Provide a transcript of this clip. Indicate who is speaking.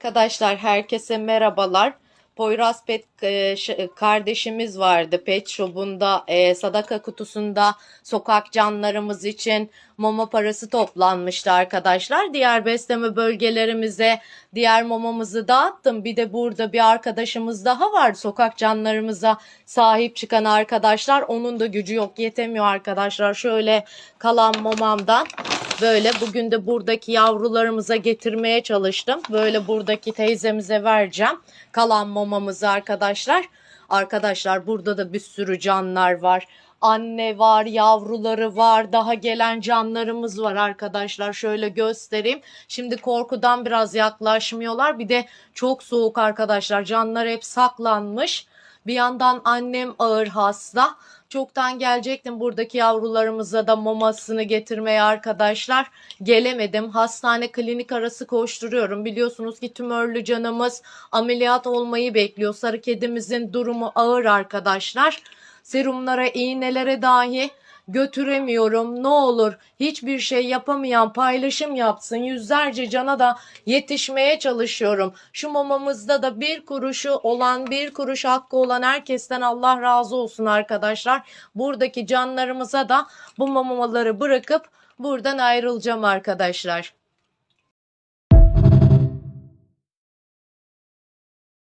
Speaker 1: Arkadaşlar herkese merhabalar. Poyraz Pet e, kardeşimiz vardı. Pet Shop'unda e, sadaka kutusunda sokak canlarımız için mama parası toplanmıştı arkadaşlar. Diğer besleme bölgelerimize diğer mamamızı dağıttım. Bir de burada bir arkadaşımız daha var. Sokak canlarımıza sahip çıkan arkadaşlar. Onun da gücü yok yetemiyor arkadaşlar. Şöyle kalan mamamdan Böyle bugün de buradaki yavrularımıza getirmeye çalıştım. Böyle buradaki teyzemize vereceğim. Kalan mamamızı arkadaşlar. Arkadaşlar burada da bir sürü canlar var. Anne var, yavruları var, daha gelen canlarımız var arkadaşlar. Şöyle göstereyim. Şimdi korkudan biraz yaklaşmıyorlar. Bir de çok soğuk arkadaşlar. Canlar hep saklanmış. Bir yandan annem ağır hasta. Çoktan gelecektim buradaki yavrularımıza da mamasını getirmeye arkadaşlar. Gelemedim. Hastane klinik arası koşturuyorum. Biliyorsunuz ki tümörlü canımız ameliyat olmayı bekliyor. Sarı kedimizin durumu ağır arkadaşlar. Serumlara, iğnelere dahi götüremiyorum. Ne olur hiçbir şey yapamayan paylaşım yapsın. Yüzlerce cana da yetişmeye çalışıyorum. Şu mamamızda da bir kuruşu olan, bir kuruş hakkı olan herkesten Allah razı olsun arkadaşlar. Buradaki canlarımıza da bu mamaları bırakıp buradan ayrılacağım arkadaşlar.